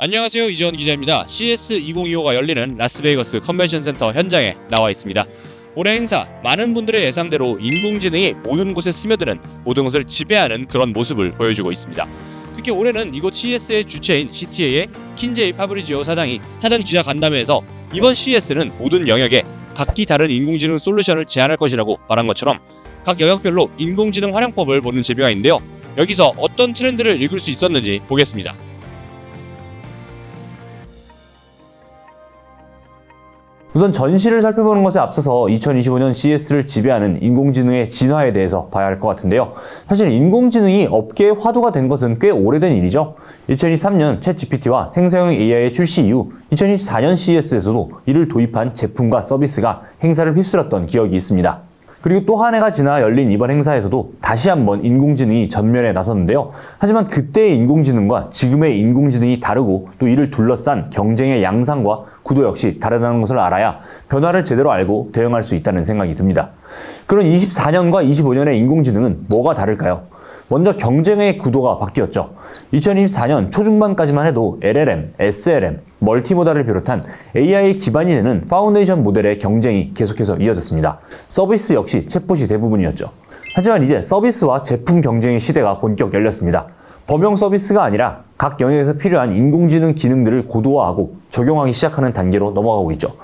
안녕하세요 이재원 기자입니다. CS 2025가 열리는 라스베이거스 컨벤션 센터 현장에 나와 있습니다. 올해 행사 많은 분들의 예상대로 인공지능이 모든 곳에 스며드는 모든 것을 지배하는 그런 모습을 보여주고 있습니다. 특히 올해는 이곳 CES의 주체인 CTA의 킨제이 파브리지오 사장이 사전 기자 간담회에서 이번 CES는 모든 영역에 각기 다른 인공지능 솔루션을 제안할 것이라고 말한 것처럼 각 영역별로 인공지능 활용법을 보는 재미가 있는데요. 여기서 어떤 트렌드를 읽을 수 있었는지 보겠습니다. 우선 전시를 살펴보는 것에 앞서서 2025년 CES를 지배하는 인공지능의 진화에 대해서 봐야 할 것 같은데요. 사실 인공지능이 업계의 화두가 된 것은 꽤 오래된 일이죠. 2023년 챗GPT와 생성형 AI의 출시 이후 2024년 CES에서도 이를 도입한 제품과 서비스가 행사를 휩쓸었던 기억이 있습니다. 그리고 또 한 해가 지나 열린 이번 행사에서도 다시 한번 인공지능이 전면에 나섰는데요. 하지만 그때의 인공지능과 지금의 인공지능이 다르고 또 이를 둘러싼 경쟁의 양상과 구도 역시 다르다는 것을 알아야 변화를 제대로 알고 대응할 수 있다는 생각이 듭니다. 그런 24년과 25년의 인공지능은 뭐가 다를까요? 먼저 경쟁의 구도가 바뀌었죠. 2024년 초중반까지만 해도 LLM, SLM, 멀티모달을 비롯한 AI 기반이 되는 파운데이션 모델의 경쟁이 계속해서 이어졌습니다. 서비스 역시 챗봇이 대부분이었죠. 하지만 이제 서비스와 제품 경쟁의 시대가 본격 열렸습니다. 범용 서비스가 아니라 각 영역에서 필요한 인공지능 기능들을 고도화하고 적용하기 시작하는 단계로 넘어가고 있죠.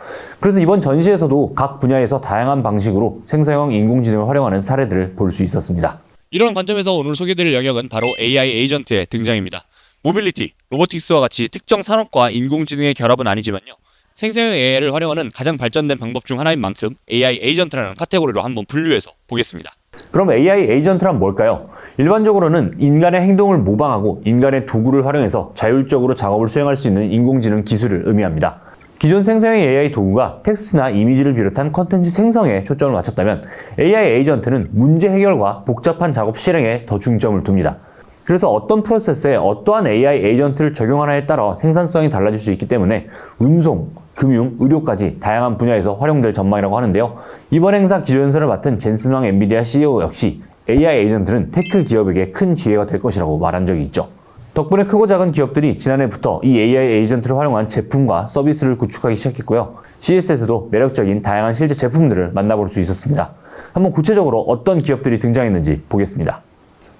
그래서 이번 전시에서도 각 분야에서 다양한 방식으로 생성형 인공지능을 활용하는 사례들을 볼 수 있었습니다. 이런 관점에서 오늘 소개드릴 영역은 바로 AI 에이전트의 등장입니다. 모빌리티, 로보틱스와 같이 특정 산업과 인공지능의 결합은 아니지만요. 생성형 AI를 활용하는 가장 발전된 방법 중 하나인 만큼 AI 에이전트라는 카테고리로 한번 분류해서 보겠습니다. 그럼 AI 에이전트란 뭘까요? 일반적으로는 인간의 행동을 모방하고 인간의 도구를 활용해서 자율적으로 작업을 수행할 수 있는 인공지능 기술을 의미합니다. 기존 생성형 AI 도구가 텍스트나 이미지를 비롯한 컨텐츠 생성에 초점을 맞췄다면 AI 에이전트는 문제 해결과 복잡한 작업 실행에 더 중점을 둡니다. 그래서 어떤 프로세스에 어떠한 AI 에이전트를 적용하나에 따라 생산성이 달라질 수 있기 때문에 운송, 금융, 의료까지 다양한 분야에서 활용될 전망이라고 하는데요. 이번 행사 기조연설을 맡은 젠슨왕 엔비디아 CEO 역시 AI 에이전트는 테크 기업에게 큰 기회가 될 것이라고 말한 적이 있죠. 덕분에 크고 작은 기업들이 지난해부터 이 AI 에이전트를 활용한 제품과 서비스를 구축하기 시작했고요. CS에서도 매력적인 다양한 실제 제품들을 만나볼 수 있었습니다. 한번 구체적으로 어떤 기업들이 등장했는지 보겠습니다.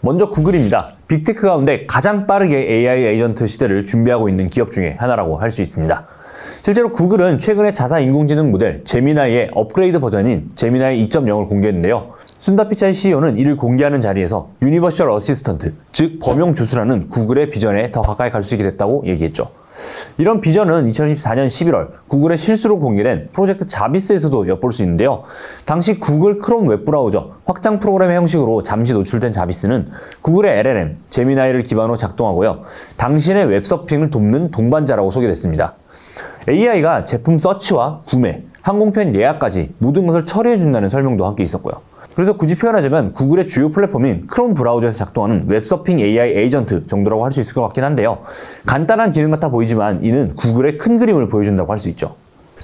먼저 구글입니다. 빅테크 가운데 가장 빠르게 AI 에이전트 시대를 준비하고 있는 기업 중에 하나라고 할 수 있습니다. 실제로 구글은 최근에 자사 인공지능 모델 제미나이의 업그레이드 버전인 제미나이 2.0을 공개했는데요. 순다 피차이 CEO는 이를 공개하는 자리에서 유니버셜 어시스턴트, 즉 범용 주수라는 구글의 비전에 더 가까이 갈 수 있게 됐다고 얘기했죠. 이런 비전은 2024년 11월 구글의 실수로 공개된 프로젝트 자비스에서도 엿볼 수 있는데요. 당시 구글 크롬 웹브라우저 확장 프로그램의 형식으로 잠시 노출된 자비스는 구글의 LLM, 제미나이를 기반으로 작동하고요. 당신의 웹서핑을 돕는 동반자라고 소개됐습니다. AI가 제품 서치와 구매, 항공편 예약까지 모든 것을 처리해준다는 설명도 함께 있었고요. 그래서 굳이 표현하자면 구글의 주요 플랫폼인 크롬 브라우저에서 작동하는 웹서핑 AI 에이전트 정도라고 할 수 있을 것 같긴 한데요. 간단한 기능 같아 보이지만 이는 구글의 큰 그림을 보여준다고 할 수 있죠.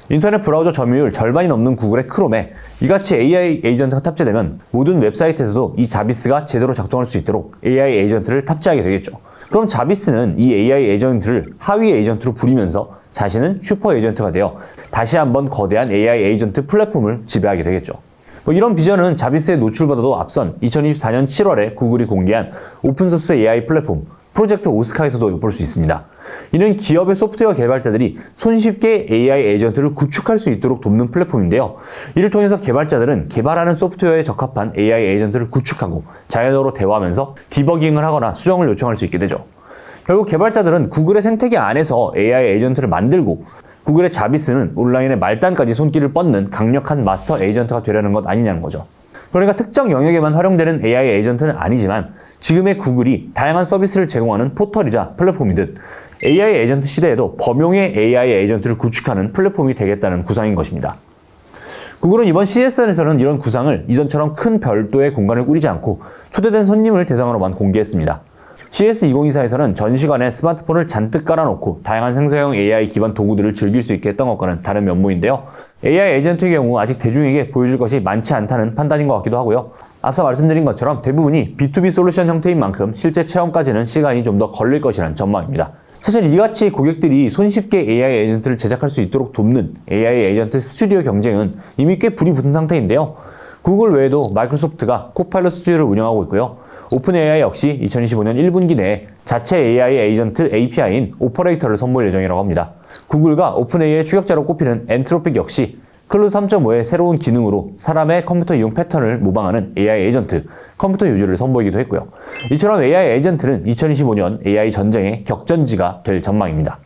인터넷 브라우저 점유율 절반이 넘는 구글의 크롬에 이같이 AI 에이전트가 탑재되면 모든 웹사이트에서도 이 자비스가 제대로 작동할 수 있도록 AI 에이전트를 탑재하게 되겠죠. 그럼 자비스는 이 AI 에이전트를 하위 에이전트로 부리면서 자신은 슈퍼 에이전트가 되어 다시 한번 거대한 AI 에이전트 플랫폼을 지배하게 되겠죠. 뭐 이런 비전은 자비스의 노출보다도 앞선 2024년 7월에 구글이 공개한 오픈소스 AI 플랫폼 프로젝트 오스카에서도 엿볼 수 있습니다. 이는 기업의 소프트웨어 개발자들이 손쉽게 AI 에이전트를 구축할 수 있도록 돕는 플랫폼인데요. 이를 통해서 개발자들은 개발하는 소프트웨어에 적합한 AI 에이전트를 구축하고 자연어로 대화하면서 디버깅을 하거나 수정을 요청할 수 있게 되죠. 결국 개발자들은 구글의 생태계 안에서 AI 에이전트를 만들고 구글의 자비스는 온라인의 말단까지 손길을 뻗는 강력한 마스터 에이전트가 되려는 것 아니냐는 거죠. 그러니까 특정 영역에만 활용되는 AI 에이전트는 아니지만 지금의 구글이 다양한 서비스를 제공하는 포털이자 플랫폼이듯 AI 에이전트 시대에도 범용의 AI 에이전트를 구축하는 플랫폼이 되겠다는 구상인 것입니다. 구글은 이번 CSN에서는 이런 구상을 이전처럼 큰 별도의 공간을 꾸리지 않고 초대된 손님을 대상으로만 공개했습니다. CS2024에서는 전시관에 스마트폰을 잔뜩 깔아놓고 다양한 생성형 AI 기반 도구들을 즐길 수 있게 했던 것과는 다른 면모인데요. AI 에이전트의 경우 아직 대중에게 보여줄 것이 많지 않다는 판단인 것 같기도 하고요. 앞서 말씀드린 것처럼 대부분이 B2B 솔루션 형태인 만큼 실제 체험까지는 시간이 좀 더 걸릴 것이라는 전망입니다. 사실 이같이 고객들이 손쉽게 AI 에이전트를 제작할 수 있도록 돕는 AI 에이전트 스튜디오 경쟁은 이미 꽤 불이 붙은 상태인데요. 구글 외에도 마이크로소프트가 코파일럿 스튜디오를 운영하고 있고요. 오픈 AI 역시 2025년 1분기 내에 자체 AI 에이전트 API인 오퍼레이터를 선보일 예정이라고 합니다. 구글과 오픈 AI의 추격자로 꼽히는 엔트로픽 역시 클로드 3.5의 새로운 기능으로 사람의 컴퓨터 이용 패턴을 모방하는 AI 에이전트, 컴퓨터 유저를 선보이기도 했고요. 이처럼 AI 에이전트는 2025년 AI 전쟁의 격전지가 될 전망입니다.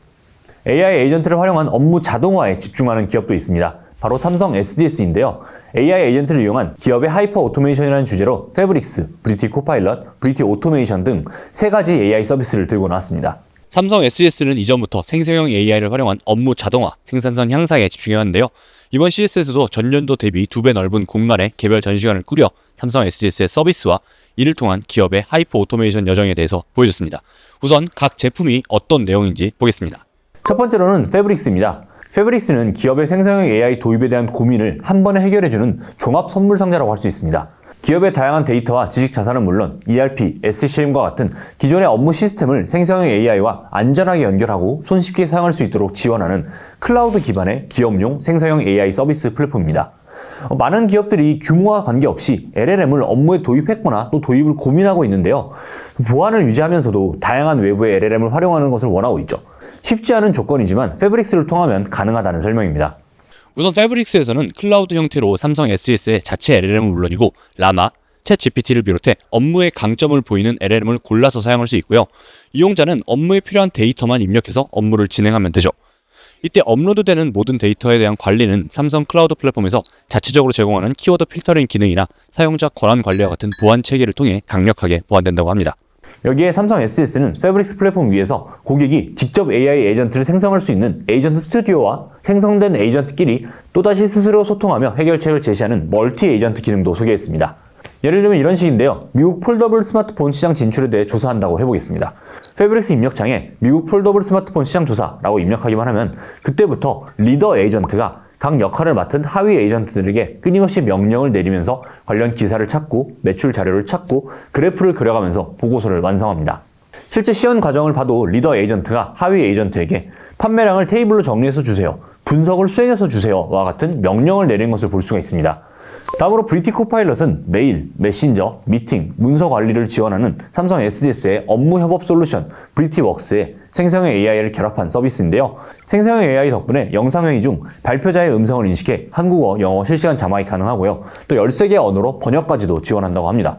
AI 에이전트를 활용한 업무 자동화에 집중하는 기업도 있습니다. 바로 삼성 SDS인데요. AI 에이전트를 이용한 기업의 하이퍼 오토메이션이라는 주제로 패브릭스, 브리티 코파일럿, 브리티 오토메이션 등 세 가지 AI 서비스를 들고 나왔습니다. 삼성 SES는 이전부터 생성형 AI를 활용한 업무 자동화, 생산성 향상에 집중해왔는데요. 이번 CS에서도 전년도 대비 두 배 넓은 공간에 개별 전시관을 꾸려 삼성 SES의 서비스와 이를 통한 기업의 하이퍼 오토메이션 여정에 대해서 보여줬습니다. 우선 각 제품이 어떤 내용인지 보겠습니다. 첫 번째로는 패브릭스입니다. 패브릭스는 기업의 생성형 AI 도입에 대한 고민을 한 번에 해결해주는 종합 선물 상자라고 할 수 있습니다. 기업의 다양한 데이터와 지식 자산은 물론 ERP, SCM과 같은 기존의 업무 시스템을 생성형 AI와 안전하게 연결하고 손쉽게 사용할 수 있도록 지원하는 클라우드 기반의 기업용 생성형 AI 서비스 플랫폼입니다. 어, 많은 기업들이 규모와 관계없이 LLM을 업무에 도입했거나 또 도입을 고민하고 있는데요. 보안을 유지하면서도 다양한 외부의 LLM을 활용하는 것을 원하고 있죠. 쉽지 않은 조건이지만 패브릭스를 통하면 가능하다는 설명입니다. 우선 패브릭스에서는 클라우드 형태로 삼성 SES의 자체 LLM은 물론이고 라마, 챗 GPT를 비롯해 업무의 강점을 보이는 LLM을 골라서 사용할 수 있고요. 이용자는 업무에 필요한 데이터만 입력해서 업무를 진행하면 되죠. 이때 업로드되는 모든 데이터에 대한 관리는 삼성 클라우드 플랫폼에서 자체적으로 제공하는 키워드 필터링 기능이나 사용자 권한 관리와 같은 보안 체계를 통해 강력하게 보완된다고 합니다. 여기에 삼성 SS는 패브릭스 플랫폼 위에서 고객이 직접 AI 에이전트를 생성할 수 있는 에이전트 스튜디오와 생성된 에이전트끼리 또다시 스스로 소통하며 해결책을 제시하는 멀티 에이전트 기능도 소개했습니다. 예를 들면 이런 식인데요. 미국 폴더블 스마트폰 시장 진출에 대해 조사한다고 해보겠습니다. 패브릭스 입력창에 미국 폴더블 스마트폰 시장 조사라고 입력하기만 하면 그때부터 리더 에이전트가 각 역할을 맡은 하위 에이전트들에게 끊임없이 명령을 내리면서 관련 기사를 찾고 매출 자료를 찾고 그래프를 그려가면서 보고서를 완성합니다. 실제 시연 과정을 봐도 리더 에이전트가 하위 에이전트에게 판매량을 테이블로 정리해서 주세요. 분석을 수행해서 주세요 와 같은 명령을 내린 것을 볼 수가 있습니다. 다음으로 브리티 코파일럿은 메일, 메신저, 미팅, 문서 관리를 지원하는 삼성 SDS의 업무 협업 솔루션 브리티웍스에 생성형 AI를 결합한 서비스인데요. 생성형 AI 덕분에 영상 회의 중 발표자의 음성을 인식해 한국어, 영어 실시간 자막이 가능하고요. 또 13개 언어로 번역까지도 지원한다고 합니다.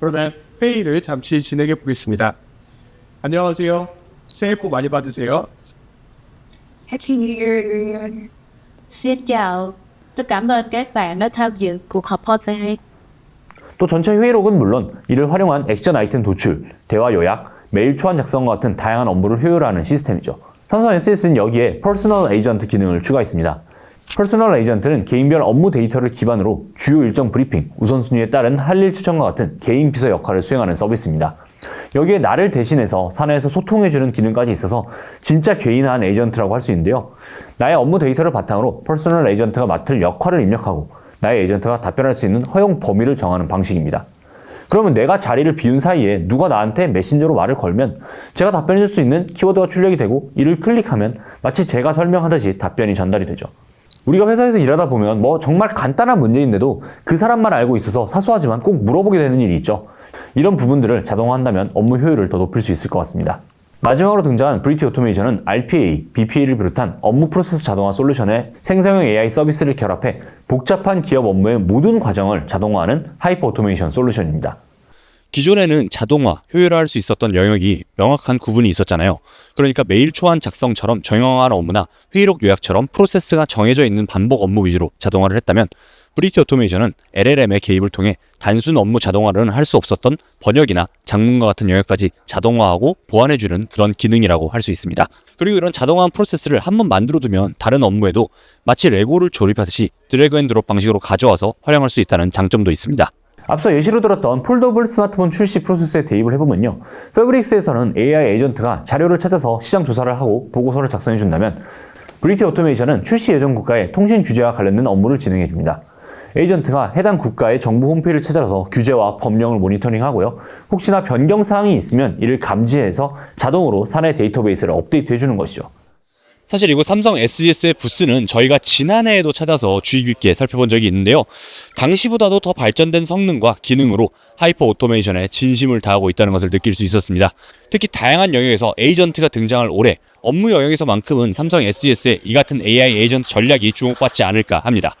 그러면 회의를 잠시 진행해 보겠습니다. 안녕하세요. 새해 복 많이 받으세요. Happy New Year. Xin chào. Tôi cảm ơn các bạn đã tham dự cuộc họp hôm nay. 또 전체 회의록은 물론 이를 활용한 액션 아이템 도출, 대화 요약, 메일 초안 작성과 같은 다양한 업무를 효율화하는 시스템이죠. 삼성 SS는 여기에 퍼스널 에이전트 기능을 추가했습니다. 퍼스널 에이전트는 개인별 업무 데이터를 기반으로 주요 일정 브리핑, 우선순위에 따른 할 일 추천과 같은 개인 비서 역할을 수행하는 서비스입니다. 여기에 나를 대신해서 사내에서 소통해주는 기능까지 있어서 진짜 개인화한 에이전트라고 할 수 있는데요. 나의 업무 데이터를 바탕으로 퍼스널 에이전트가 맡을 역할을 입력하고 나의 에이전트가 답변할 수 있는 허용 범위를 정하는 방식입니다. 그러면 내가 자리를 비운 사이에 누가 나한테 메신저로 말을 걸면 제가 답변해 줄 수 있는 키워드가 출력이 되고 이를 클릭하면 마치 제가 설명하듯이 답변이 전달이 되죠. 우리가 회사에서 일하다 보면 뭐 정말 간단한 문제인데도 그 사람만 알고 있어서 사소하지만 꼭 물어보게 되는 일이 있죠. 이런 부분들을 자동화한다면 업무 효율을 더 높일 수 있을 것 같습니다. 마지막으로 등장한 브리티 오토메이션은 RPA, BPA를 비롯한 업무 프로세스 자동화 솔루션에 생성형 AI 서비스를 결합해 복잡한 기업 업무의 모든 과정을 자동화하는 하이퍼 오토메이션 솔루션입니다. 기존에는 자동화, 효율화할 수 있었던 영역이 명확한 구분이 있었잖아요. 그러니까 메일 초안 작성처럼 정형화한 업무나 회의록 요약처럼 프로세스가 정해져 있는 반복 업무 위주로 자동화를 했다면 브리티 오토메이션은 LLM의 개입을 통해 단순 업무 자동화는 할 수 없었던 번역이나 장문과 같은 영역까지 자동화하고 보완해주는 그런 기능이라고 할 수 있습니다. 그리고 이런 자동화한 프로세스를 한번 만들어두면 다른 업무에도 마치 레고를 조립하듯이 드래그 앤 드롭 방식으로 가져와서 활용할 수 있다는 장점도 있습니다. 앞서 예시로 들었던 폴더블 스마트폰 출시 프로세스에 대입을 해보면요. 패브릭스에서는 AI 에이전트가 자료를 찾아서 시장 조사를 하고 보고서를 작성해준다면 브리티 오토메이션은 출시 예정 국가의 통신 규제와 관련된 업무를 진행해줍니다. 에이전트가 해당 국가의 정부 홈페이지를 찾아서 규제와 법령을 모니터링하고요. 혹시나 변경 사항이 있으면 이를 감지해서 자동으로 사내 데이터베이스를 업데이트해 주는 것이죠. 사실 이곳 삼성 SES의 부스는 저희가 지난해에도 찾아서 주의 깊게 살펴본 적이 있는데요. 당시보다도 더 발전된 성능과 기능으로 하이퍼 오토메이션에 진심을 다하고 있다는 것을 느낄 수 있었습니다. 특히 다양한 영역에서 에이전트가 등장할 올해 업무 영역에서만큼은 삼성 SES의 이 같은 AI 에이전트 전략이 주목받지 않을까 합니다.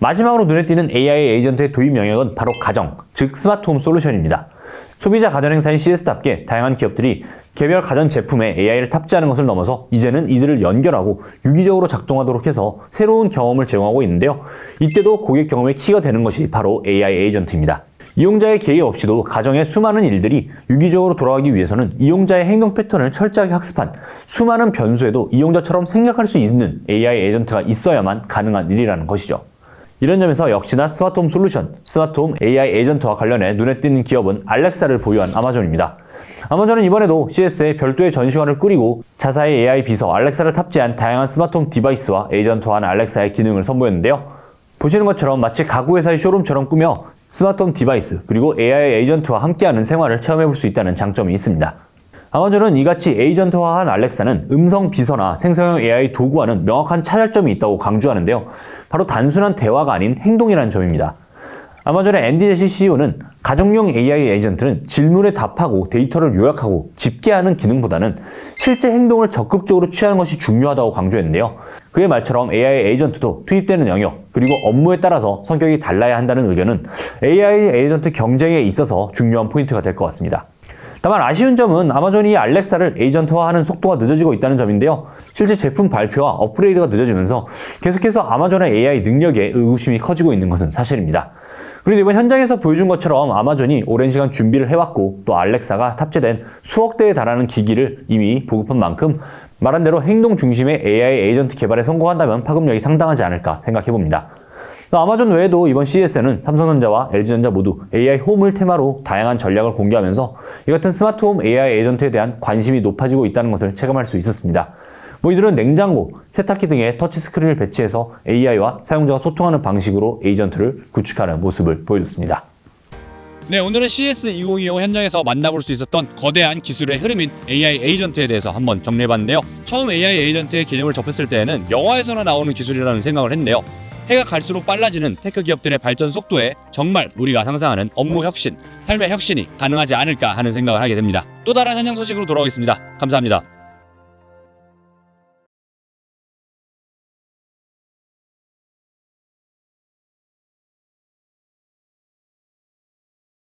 마지막으로 눈에 띄는 AI 에이전트의 도입 영역은 바로 가정, 즉 스마트홈 솔루션입니다. 소비자 가전 행사인 CS답게 다양한 기업들이 개별 가전 제품에 AI를 탑재하는 것을 넘어서 이제는 이들을 연결하고 유기적으로 작동하도록 해서 새로운 경험을 제공하고 있는데요. 이때도 고객 경험의 키가 되는 것이 바로 AI 에이전트입니다. 이용자의 개입 없이도 가정의 수많은 일들이 유기적으로 돌아가기 위해서는 이용자의 행동 패턴을 철저하게 학습한 수많은 변수에도 이용자처럼 생각할 수 있는 AI 에이전트가 있어야만 가능한 일이라는 것이죠. 이런 점에서 역시나 스마트홈 솔루션, 스마트홈 AI 에이전트와 관련해 눈에 띄는 기업은 알렉사를 보유한 아마존입니다. 아마존은 이번에도 CS에 별도의 전시관을 꾸리고 자사의 AI 비서 알렉사를 탑재한 다양한 스마트홈 디바이스와 에이전트화한 알렉사의 기능을 선보였는데요. 보시는 것처럼 마치 가구 회사의 쇼룸처럼 꾸며 스마트홈 디바이스 그리고 AI 에이전트와 함께하는 생활을 체험해 볼 수 있다는 장점이 있습니다. 아마존은 이같이 에이전트화한 알렉사는 음성 비서나 생성형 AI 도구와는 명확한 차별점이 있다고 강조하는데요. 바로 단순한 대화가 아닌 행동이라는 점입니다. 아마존의 앤디 제시 CEO는 가정용 AI 에이전트는 질문에 답하고 데이터를 요약하고 집계하는 기능보다는 실제 행동을 적극적으로 취하는 것이 중요하다고 강조했는데요. 그의 말처럼 AI 에이전트도 투입되는 영역 그리고 업무에 따라서 성격이 달라야 한다는 의견은 AI 에이전트 경쟁에 있어서 중요한 포인트가 될 것 같습니다. 다만 아쉬운 점은 아마존이 알렉사를 에이전트화하는 속도가 늦어지고 있다는 점인데요. 실제 제품 발표와 업그레이드가 늦어지면서 계속해서 아마존의 AI 능력에 의구심이 커지고 있는 것은 사실입니다. 그리고 이번 현장에서 보여준 것처럼 아마존이 오랜 시간 준비를 해왔고 또 알렉사가 탑재된 수억 대에 달하는 기기를 이미 보급한 만큼 말한 대로 행동 중심의 AI 에이전트 개발에 성공한다면 파급력이 상당하지 않을까 생각해 봅니다. 또 아마존 외에도 이번 CES에는 삼성전자와 LG전자 모두 AI 홈을 테마로 다양한 전략을 공개하면서 이 같은 스마트홈 AI 에이전트에 대한 관심이 높아지고 있다는 것을 체감할 수 있었습니다. 뭐 이들은 냉장고, 세탁기 등에 터치 스크린을 배치해서 AI와 사용자가 소통하는 방식으로 에이전트를 구축하는 모습을 보여줬습니다. 네, 오늘은 CS 2025 현장에서 만나볼 수 있었던 거대한 기술의 흐름인 AI 에이전트에 대해서 한번 정리해봤는데요. 처음 AI 에이전트의 개념을 접했을 때에는 영화에서나 나오는 기술이라는 생각을 했는데요. 해가 갈수록 빨라지는 테크 기업들의 발전 속도에 정말 우리가 상상하는 업무 혁신, 삶의 혁신이 가능하지 않을까 하는 생각을 하게 됩니다. 또 다른 현장 소식으로 돌아오겠습니다. 감사합니다.